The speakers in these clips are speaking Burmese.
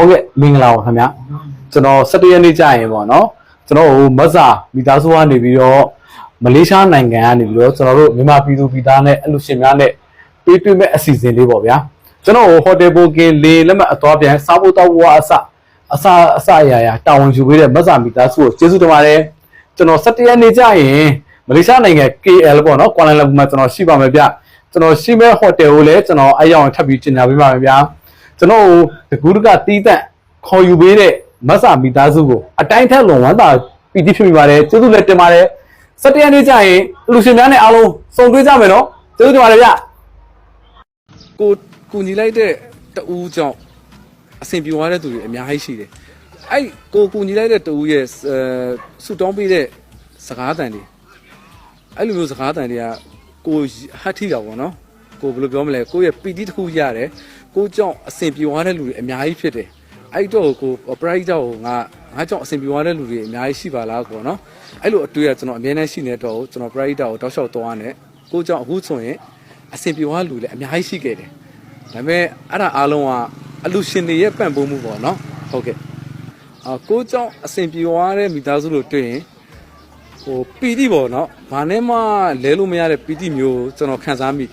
ဟုတ်ကဲ့မင်္ဂလာပါခင်ဗျာကျွန်တော်17ရက်နေ့ကြာရင်ပေါ့နော်ကျွန်တော်ဟိုမတ်စာမိသားစုကနေပြီးတော့မလေးရှားနိုင်ငံကနေပြီးတော့ကျွန်တော်တို့မြန်မာပြည်သူပြည်သားနဲ့အလူရှင်များနဲ့တွေ့တွေ့မဲ့အစီအစဉ်လေးပေါ့ဗျာကျွန်တော်ဟိုဟိုတယ်ဘိုကင်လေလက်မှတ်အသွားပြန်စားဖို့တောက်ဖို့အစအစအစအရာရာတာဝန်ယူပေးတဲ့မတ်စာမိသားစုကိုကျေးဇူးတင်ပါတယ်ကျွန်တော်17ရက်နေ့ကြာရင်မလေးရှားနိုင်ငံ KL ပေါ့နော်ကွာလာလမ်ပူမှာကျွန်တော်ရှိပါမယ်ဗျကျွန်တော်ရှိမဲ့ဟိုတယ်ကိုလည်းကျွန်တော်အရောက်ထပ်ပြီးကျင်ညာပေးပါမယ်ဗျာ ကျွန်တော်တကူးတကတီးတန့်ခေါ်ယူပေးတဲ့မဆာမိသားစုကိုအတိုင်းထက်လွန်ဝမ်းသာပီတိဖြစ်မိပါတယ်ကျေးဇူးလည်းတင်ပါတယ်စက်တရနေ့ကျရင်လူရှင်များနဲ့အားလုံးစုံတွေ့ကြမယ်နော်ကျေးဇူးတင်ပါတယ်ဗျကိုကူညီလိုက်တဲ့တူးကြောင့်အဆင်ပြေသွားတဲ့သူတွေအများကြီးရှိတယ်အဲ့ကိုကူညီလိုက်တဲ့တူးရဲ့အဲဆူတောင်းပေးတဲ့စကားတန်တွေအဲ့လိုမျိုးစကားတန်တွေကကိုဟတ်ထီတာပေါ့နော်ကိုဘယ်လိုပြောမလဲကိုရဲ့ပီတိတစ်ခုရတယ် ကိုကြောင့်အဆင်ပြေသွားတဲ့လူတွေအများကြီးဖြစ်တယ်အဲ့တော့ကို operator ကိုငါငါကြောင့်အဆင်ပြေသွားတဲ့လူတွေအများကြီးရှိပါလားကောနော်အဲ့လိုအတွေ့အကြုံကျွန်တော်အများနဲ့ရှိနေတော့ကျွန်တော် operator ကိုတောက်လျှောက်သွားတယ်ကိုကြောင့်အခုဆိုရင်အဆင်ပြေသွားလူလည်းအများကြီးရှိခဲ့တယ်ဒါပေမဲ့အဲ့ဒါအားလုံးကအလူရှင်တွေရဲ့ပံ့ပိုးမှုပေါ့နော်ဟုတ်ကဲ့အကိုကြောင့်အဆင်ပြေသွားတဲ့မိသားစုလို့တွေ့ရင်ဟိုပီတိပေါ့နော်ဘာနဲ့မှလဲလို့မရတဲ့ပီတိမျိုးကျွန်တော်ခံစားမိ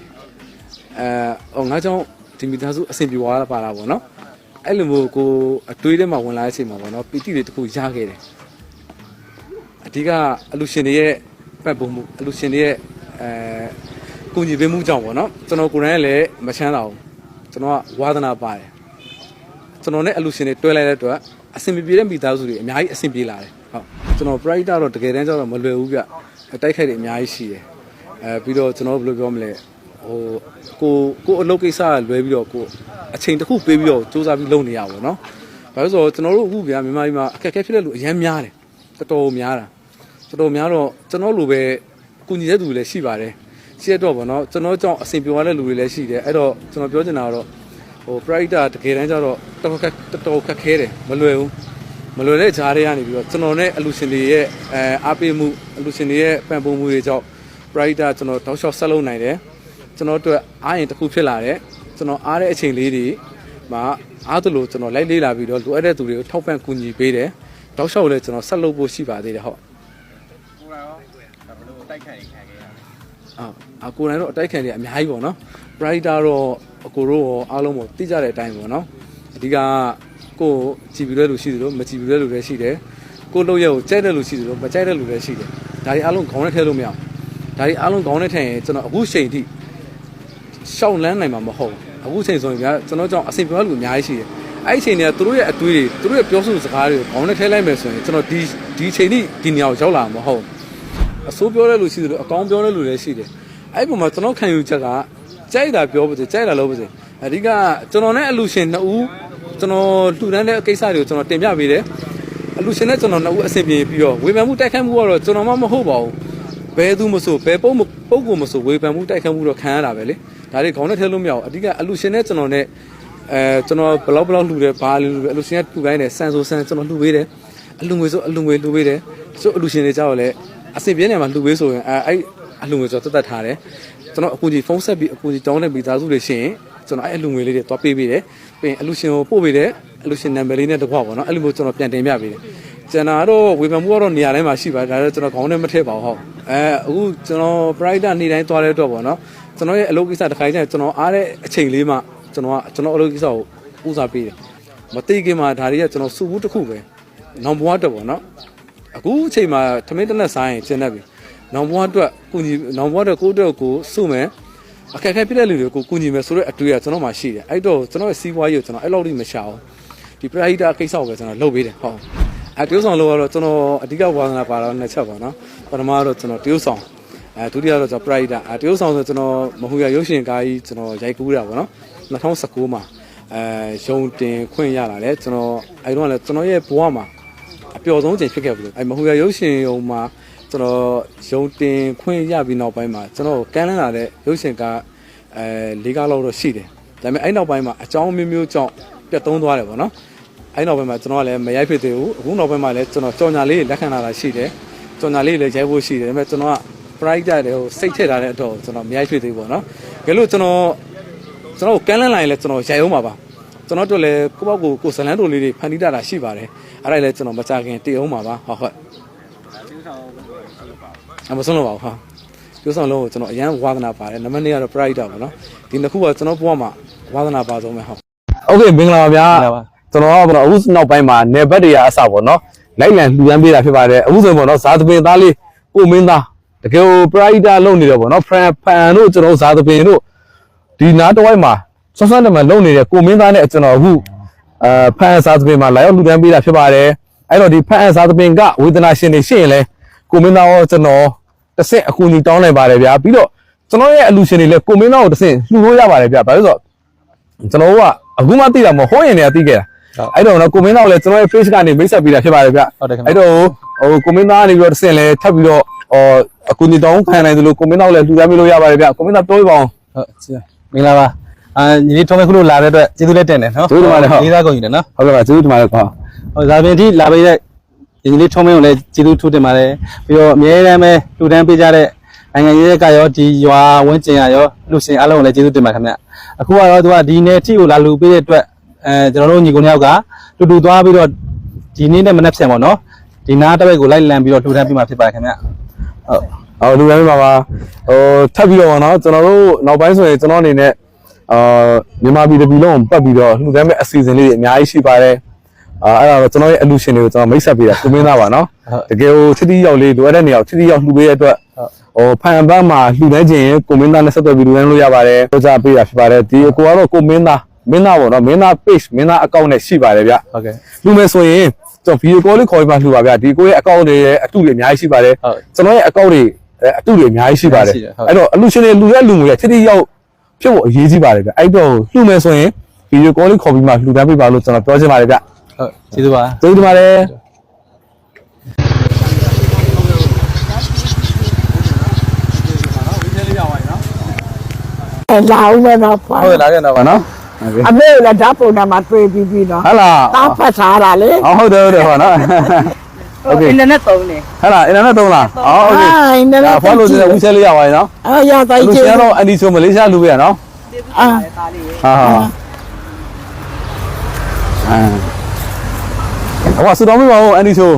အဲဟိုငါကြောင့် ဒီမိသားစုအစဉ်ပြေသွားတာပါလားပေါ့နော်အဲ့လိုမျိုးကိုအတွေးထဲမှာဝင်လာတဲ့အချိန်မှာပေါ့နော်ပီတိတွေတခုရခဲ့တယ်အဓိကအလူရှင်တွေရဲ့ပံ့ပိုးမှုအလူရှင်တွေရဲ့အဲကိုညီပေးမှုကြောင့်ပေါ့နော်ကျွန်တော်ကိုယ်တိုင်လည်းမချမ်းသာဘူးကျွန်တော်ကဝါသနာပါတယ်ကျွန်တော်နဲ့အလူရှင်တွေတွဲလိုက်တဲ့အတွက်အဆင်ပြေတဲ့မိသားစုတွေအများကြီးအဆင်ပြေလာတယ်ဟုတ်ကျွန်တော် pride တော့တကယ်တမ်းကျတော့မလွယ်ဘူးဗျတိုက်ခိုက်တွေအများကြီးရှိတယ်အဲပြီးတော့ကျွန်တော်ဘယ်လိုပြောမလဲ ဟိုကိုကိုအလုပ်ကိစ္စကလွဲပြီးတော့ကိုအချိန်တစ်ခုပေးပြီးတော့စူးစမ်းပြီးလုပ်နေရပါဘောเนาะဘာလို့ဆိုတော့ကျွန်တော်တို့အခုဗျာမြန်မာပြည်မှာအခက်အခဲဖြစ်တဲ့လူအများများတယ်တော်တော်များတာတော်တော်များတော့ကျွန်တော်လိုပဲကုညီတဲ့သူတွေလည်းရှိပါတယ်ရှိရတော့ဗောနော်ကျွန်တော်ကြောင့်အဆင်ပြေသွားတဲ့လူတွေလည်းရှိတယ်အဲ့တော့ကျွန်တော်ပြောချင်တာကတော့ဟို pride တကယ်တမ်းကျတော့တော်တော်ခက်တော်တော်ခက်ခဲတယ်မလွယ်ဘူးမလွယ်တဲ့ဂျားတွေကနေပြီးတော့ကျွန်တော်နဲ့အလူရှင်တွေရဲ့အဲအားပေးမှုအလူရှင်တွေရဲ့ပံ့ပိုးမှုတွေကြောင့် pride တကျွန်တော်တောက်လျှောက်ဆက်လုပ်နိုင်တယ် ကျွန်တော်တို့အားရင်တစ်ခုဖြစ်လာတယ်ကျွန်တော်အားတဲ့အချိန်လေးတွေမှာအားသလိုကျွန်တော်လိုက်လေးလာပြီးတော့လိုအပ်တဲ့သူတွေကိုထောက်ပံ့ကူညီပေးတယ်တောက်လျှောက်လည်းကျွန်တော်ဆက်လုပ်ဖို့ရှိပါသေးတယ်ဟုတ်ကိုယ်တော်ရောဘယ်လိုတိုက်ခိုက်ခံခဲ့ရလဲအာအကိုယ်တိုင်တော့အတိုက်ခံတွေအများကြီးပေါ့နော် brighter တော့အကိုတို့ရောအားလုံးပေါ့သိကြတဲ့အတိုင်းပေါ့နော်အဓိကကိုယ်ကြည်ပြီးတဲ့လူရှိသလိုမကြည်ပြီးတဲ့လူလည်းရှိတယ်ကိုယ်လုပ်ရက်ကိုကြိုက်တဲ့လူရှိသလိုမကြိုက်တဲ့လူလည်းရှိတယ်ဒါတွေအားလုံးခေါင်းနဲ့ထည့်လို့မရဘူးဒါတွေအားလုံးခေါင်းနဲ့ထည့်ရင်ကျွန်တော်အခုချိန်ထိ ရှောက်လန်းနိုင်မှာမဟုတ်ဘူးအခုချိန်ဆိုရင်ဗျာကျွန်တော်ကြောင့်အဆင်ပြေတဲ့လူအများကြီးရှိတယ်အဲ့ဒီချိန်တွေကသူတို့ရဲ့အတွေးတွေသူတို့ရဲ့ပြောဆိုစကားတွေကိုခေါင်းနဲ့ထည့်လိုက်မယ်ဆိုရင်ကျွန်တော်ဒီဒီချိန်ထိဒီနေရာကိုရောက်လာမှာမဟုတ်ဘူးအဆိုးပြောတဲ့လူရှိတယ်လို့အကောင်းပြောတဲ့လူလည်းရှိတယ်အဲ့ဒီပုံမှာကျွန်တော်ခံယူချက်ကကြိုက်တာပြောပါစေကြိုက်တာလုပ်ပါစေအဓိကကျွန်တော်နဲ့အလူရှင်နှစ်ဦးကျွန်တော်လှူဒန်းတဲ့ကိစ္စတွေကိုကျွန်တော်တင်ပြပေးတယ်အလူရှင်နဲ့ကျွန်တော်နှစ်ဦးအဆင်ပြေပြီးတော့ဝေဖန်မှုတိုက်ခိုက်မှုကတော့ကျွန်တော်မှမဟုတ်ပါဘူးဘယ်သူမဆိုဘယ်ပုံပုံကိုမဆိုဝေဖန်မှုတိုက်ခိုက်မှုတော့ခံရတာပဲလေ ဒါတွေခေါင်းနဲ့ထည့်လို့မရဘူးအဓိကအလူရှင်နဲ့ကျွန်တော်နဲ့အဲကျွန်တော်ဘလောက်ဘလောက်လှူတယ်ဘာလှူတယ်အလူရှင်ကလှူခိုင်းတယ်ဆန်ဆိုဆန်ကျွန်တော်လှူပေးတယ်အလူငွေဆိုအလူငွေလှူပေးတယ်တချို့အလူရှင်တွေကြောက်လဲအစင်ပြင်းနေမှာလှူပေးဆိုရင်အဲအဲ့အလှူငွေဆိုတော့တတ်တတ်ထားတယ်ကျွန်တော်အကူကြီးဖုန်းဆက်ပြီးအကူကြီးတောင်းတဲ့မိသားစုတွေရှိရင်ကျွန်တော်အဲ့အလှူငွေလေးတွေတွားပေးပေးတယ်ပြီးရင်အလှူရှင်ကိုပို့ပေးတယ်အလှူရှင်နံပါတ်လေးနဲ့တကွာပေါ့နော်အဲ့လိုမျိုးကျွန်တော်ပြန်တင်ပြပေးတယ် ကျွန်တော်ကတော့ဝေဖန်မှုကတော့နေရာတိုင်းမှာရှိပါတယ်ဒါတော့ကျွန်တော်ခေါင်းနဲ့မထည့်ပါဘူးဟုတ်အဲအခုကျွန်တော် pride နေ့တိုင်းသွားတဲ့အတွက်ပေါ့နော်ကျွန်တော်ရဲ့အလုပ်ကိစ္စတစ်ခါကျရင်ကျွန်တော်အားတဲ့အချိန်လေးမှကျွန်တော်ကကျွန်တော်အလုပ်ကိစ္စကိုဦးစားပေးတယ်မသိခင်မှာဒါတွေကကျွန်တော်စုဘူးတစ်ခုပဲနောင်ဘွားတက်ပေါ့နော်အခုအချိန်မှာသမင်းတစ်နက်စားရင်ကျင်းတတ်ပြီ။နောင်ဘွားအတွက်ကုညီနောင်ဘွားအတွက်ကိုယ့်အတွက်ကိုစုမယ်။အခက်အခဲဖြစ်တဲ့လူတွေကိုကုညီမယ်ဆိုတော့အတွေ့အကျွန်တော်မှရှိတယ်။အဲ့တော့ကျွန်တော်ရဲ့စီးပွားရေးကိုကျွန်တော်အဲ့လောက်ထိမရှာဘူး။ဒီပရိုက်တာကိစ္စကိုပဲကျွန်တော်လုပ်ပေးတယ်ဟုတ်။ အဲတရုတ်ဆောင်လို့ကတော့ကျွန်တော်အဓိကဝါသနာပါတော့နှစ်ချက်ပါနော်။ပထမကတော့ကျွန်တော်တရုတ်ဆောင်အဲဒုတိယတော့ကျွန်တော်ပရိုက်တာအဲတရုတ်ဆောင်ဆိုကျွန်တော်မဟူရရုပ်ရှင်ကားကြီးကျွန်တော်ရိုက်ကူးတာပေါ့နော်။2019မှာအဲရုံတင်ခွင့်ရလာတယ်ကျွန်တော်အဲတော့လည်းကျွန်တော်ရဲ့ဘဝမှာအပျော်ဆုံးချိန်ဖြစ်ခဲ့ဘူးလို့အဲမဟူရရုပ်ရှင်ရုံမှာကျွန်တော်ရုံတင်ခွင့်ရပြီးနောက်ပိုင်းမှာကျွန်တော်ကမ်းလန်းလာတဲ့ရုပ်ရှင်ကအဲလေးကားလောက်တော့ရှိတယ်ဒါပေမဲ့အဲ့နောက်ပိုင်းမှာအကြောင်းမျိုးမျိုးကြောင့်ပြတ်သုံးသွားတယ်ပေါ့နော် အဲ့နောက်ပိုင်းမှာကျွန်တော်ကလည်းမရိုက်ဖြစ်သေးဘူးအခုနောက်ပိုင်းမှာလည်းကျွန်တော်ကြော်ညာလေးလက်ခံလာတာရှိတယ်ကြော်ညာလေးလည်းရိုက်ဖို့ရှိတယ်ဒါပေမဲ့ကျွန်တော်က pride တဲ့ဟိုစိတ်ထည့်ထားတဲ့အတော့ကျွန်တော်မရိုက်ဖြစ်သေးဘူးပေါ့နော်ဒါလို့ကျွန်တော်ကျွန်တော်ကမ်းလန်းလာရင်လည်းကျွန်တော်ရိုက်အောင်ပါပါ ကျွန်တော်တို့လည်းကိုယ့်ဘောက်ကိုကိုယ်ဇလန်းတို့လေးတွေဖန်တီးတာတာရှိပါတယ်အဲ့ဒါလည်းကျွန်တော်မကြခင်တည်အောင်ပါပါဟုတ်ဟုတ် ဒါသူဆောင်အဲ့လိုပါ အမဆုံးလို့ပါဘူးဟာကျိုးဆောင်လုံးကိုကျွန်တော်အရန်ဝါသနာပါတယ်နံပါတ်2ကတော့ pride ပေါ့နော်ဒီနှစ်ခုကကျွန်တော်ဘဝမှာဝါသနာပါဆုံးပဲဟုတ် โอเคမင်္ဂလာပါဗျာ ကျွန်တော်ကပေါ့နော်အခုနောက်ပိုင်းမှာနေဘက်တွေကအစပေါ့နော်လိုက်လံလှူဒန်းပေးတာဖြစ်ပါတယ်အခုဆိုရင်ပေါ့နော်ဇာသပင်သားလေးကိုမင်းသားတကယ်ကို pride လုပ်နေတယ်ပေါ့နော် friend fan တို့ကျွန်တော်ဇာသပင်တို့ဒီနားတစ်ဝိုက်မှာဆွမ်းဆွမ်းတမန်လုပ်နေတဲ့ကိုမင်းသားနဲ့ကျွန်တော်အခုအဲဖန်ဇာသပင်မှာလာရောက်လှူဒန်းပေးတာဖြစ်ပါတယ်အဲ့တော့ဒီဖန်ဇာသပင်ကဝေဒနာရှင်တွေရှိရင်လဲကိုမင်းသားရောကျွန်တော်တစ်ဆင့်အကူအညီတောင်းနိုင်ပါတယ်ဗျာပြီးတော့ကျွန်တော်ရဲ့အလူရှင်တွေလည်းကိုမင်းသားကိုတစ်ဆင့်လှူလို့ရပါတယ်ဗျာဘာလို့လဲဆိုတော့ကျွန်တော်တို့ကအခုမှသိတာမဟုတ်ဟိုးရင်တွေကသိခဲ့တာ အဲ့တော့တော့ကိုမင်းသားကိုလည်းကျွန်တော်ရဲ့ page ကနေမိတ်ဆက်ပေးတာဖြစ်ပါတယ်ဗျဟုတ်တယ်ခင်ဗျအဲ့တော့ဟိုကိုမင်းသားကနေပြီးတော့တစ်ဆင့်လဲထပ်ပြီးတော့ဟောအခုနေတောင်းခံနိုင်သလိုကိုမင်းသားကိုလည်းလှူဒါန်းပေးလို့ရပါတယ်ဗျကိုမင်းသားပြောပြပါအောင်ဟုတ်ကျေးမင်္ဂလာပါအာညီလေးထုံးမဲ့ခုလို့လာတဲ့အတွက်ကျေးဇူးလက်တင်တယ်နော်ကျေးဇူးတင်ပါတယ်ဟုတ်လေးစားကုန်ယူတယ်နော်ဟုတ်ကဲ့ပါကျေးဇူးတင်ပါတယ်ကွာဟုတ်ဇာပင်တိလာပေးတဲ့ညီလေးထုံးမဲ့ကိုလည်းကျေးဇူးထူးတင်ပါတယ်ပြီးတော့အမြဲတမ်းပဲလူတန်းပေးကြတဲ့နိုင်ငံရေးကရောဒီရွာဝင်းကျင်ရရောလူရှင်အားလုံးကိုလည်းကျေးဇူးတင်ပါခင်ဗျအခုကတော့သူကဒီနေ့ထိကိုလာလူပေးတဲ့အတွက် အဲကျွန်တော်တို့ညီကုန်းတယောက်ကတူတူသွားပြီးတော့ဒီနေ့နဲ့မနေ့ပြန်ပေါ့နော်ဒီနားတစ်ဘက်ကိုလိုက်လံပြီးတော့လူတန်းပေးမှာဖြစ်ပါတယ်ခင်ဗျဟုတ်အော်လူတိုင်းပါပါဟိုထပ်ပြီးတော့ဗောနော်ကျွန်တော်တို့နောက်ပိုင်းဆိုရင်ကျွန်တော်အနေနဲ့အာမြန်မာပြည်တစ်ပြည်လုံးကိုပတ်ပြီးတော့လှူဒါန်းမဲ့အစီအစဉ်လေးတွေအများကြီးရှိပါတယ်အာအဲ့ဒါတော့ကျွန်တော်ရဲ့အလူရှင်တွေကိုကျွန်တော်မိတ်ဆက်ပေးတာကိုမင်းသားပါနော်တကယ်ကိုချစ်တီရောက်လေးလိုအပ်တဲ့နေရာကိုချစ်တီရောက်လှူပေးတဲ့အတွက်ဟိုဖန်ပန်းမှာလှူနေခြင်းရင်ကိုမင်းသားနဲ့ဆက်သွယ်ပြီးလှူဒန်းလို့ရပါတယ်ပြောကြပေးတာဖြစ်ပါတယ်ဒီအကိုကတော့ကိုမင်းသား မင်းသားပေါ့နော်မင်းသား page မင်းသား account နဲ့ရှိပါတယ်ဗျဟုတ်ကဲ့လှူမယ်ဆိုရင်ကျွန်တော် video call လေးခေါ်ပြီးမှလှူပါဗျဒီကိုရဲ့ account တွေရဲ့အတုတွေအများကြီးရှိပါတယ်ဟုတ်ကျွန်တော်ရဲ့ account တွေအဲအတုတွေအများကြီးရှိပါတယ်ရှိတယ်ဟုတ်အဲ့တော့အလူရှင်တွေလှူတဲ့လူငွေချစ်တီရောက်ဖြစ်ဖို့အရေးကြီးပါတယ်ဗျအဲ့တော့လှူမယ်ဆိုရင် video call လေးခေါ်ပြီးမှလှူဒန်းပေးပါလို့ကျွန်တော်ပြောချင်ပါတယ်ဗျဟုတ်ကျေးဇူးပါကျေးဇူးတင်ပါတယ်အဲလာဦးမယ်တော့ပါဟုတ်လာခဲ့တော့ပါနော်ဟုတ်ကဲ့ အမေကလည်းဓာတ်ပုံနဲ့မှတွေ့ပြီးပြီနော် ဟလာ တားဖတ်ထားတာလေ အော်ဟုတ်တယ်ဟုတ်တယ်ဟောနော်โอเค အင်တာနက်သုံးနေ ဟလာအင်တာနက်သုံးလားအော်โอเค အာအင်တာနက် ဒါဖော်လို့ဝီဆက်လေးရပါတယ်နော် အာရတိုင်း လူ ချေ ရှင်ကတော့အန်ဒီဆိုမလေးရှားလူပဲနော် အာ ဟာဟာအာဟောဆူတောင်းပေးပါဦးအန်ဒီဆို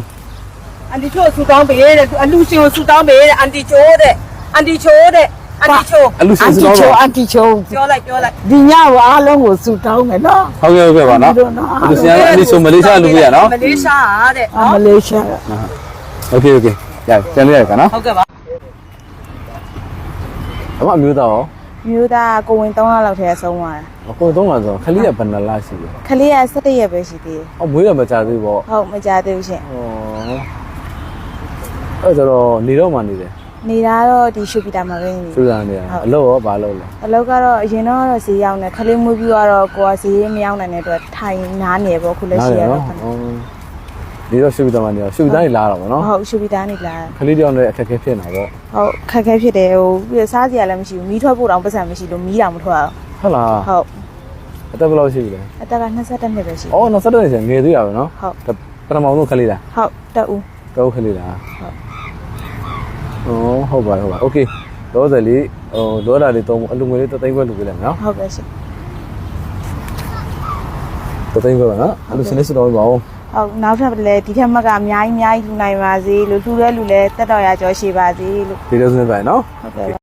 အန်တီချိုဆူတောင်းပေးတဲ့အလူရှင်ကိုဆူတောင်းပေးတဲ့အန်တီချိုတဲ့အန်တီချိုတဲ့ အန်တီချို အလူ အ ရှင် န် ဆူ တီ တောင်း ချို ပါ အန်တီချို ပြောလိုက်ပြောလိုက် ဒီညကအားလုံးကိုစူတောင်းမယ်နော် ဟုတ်ကဲ့ဟုတ်ကဲ့ပါနော်လူရှင်ကအန်ဒီဆိုမလေးရှားလူပဲနော် မလေးရှားတဲ့ အ နော် မလေးရှား โอเคโอเคရကျန်လေးရကနော် ဟုတ်ကဲ့ပါ အမအမျိုးသားရော မျိုးသားကိုဝင်3လလောက်ထဲဆုံးသွားတာ အကုန်သုံးပါဆိုခလေးကဘယ်နှလားရှိလဲ ခလေးက17ရက်ပဲရှိသေးတယ် အော်မွေးရမကြသေးပေါ့ ဟုတ်မကြသေးဘူးရှင် ဩအဲ့ဆိုတော့နေတော့မှနေတယ် နေတာတော့ဒီရှုပီတာမှာပဲနေစူဇန်နေတာအလုပ်ရောဘာလုပ်လဲအလောက်ကတော့အရင်တော့တော့ဈေးရောက်နေခလေးမွေးပြီးတော့ကိုကဈေးမရောက်နိုင်တဲ့အတွက်ထိုင်နားနေပေါ့ခုလက်ရှိရတော့ဩနေတော့ရှုပ်ပြီးတော့မှနေတော့ရှုပ်တိုင်းလာတော့ဗောနော်ဟုတ်ရှုပီတာနေလာခလေးတယောက်နဲ့အခက်အခဲဖြစ်နေတာပေါ့ဟုတ်ခက်ခဲဖြစ်တယ်ဟိုပြီးတော့စားစရာလည်းမရှိဘူးမီးထွက်ဖို့တောင်ပတ်စံမရှိလို့မီးတောင်မထွက်အောင်ဟုတ်လားဟုတ်အသက်ဘယ်လောက်ရှိပြီလဲအသက်က22နှစ်ပဲရှိအော်နောက်ဆက်တဲ့ရှင်ငယ်သေးရပါနော်ဟုတ်ပထမဆုံးခလေးလားဟုတ်တက်ဦးတော့ခလေးလားဟုတ် ဩဟုတ်ပါဟုတ်ပါโอเคတော့စလေးဟိုဒေါ်လာလေးသုံးအလူငွေလေး3သိန်းခွဲလူပေးလိုက်မယ်နော် ဟုတ်ကဲ့ရှင် 3သိန်းခွဲပါနော်အလူရှင်လေးစတော့ပါဦး ဟုတ်နောက်ထပ်လည်းဒီထက်မှကအများကြီးအများကြီးလူနိုင်ပါစေလို့လူတဲ့လူလည်းတက်တော်ရကြောရှိပါစေလို့ ဒီလိုစနေပါနော် ဟုတ်ကဲ့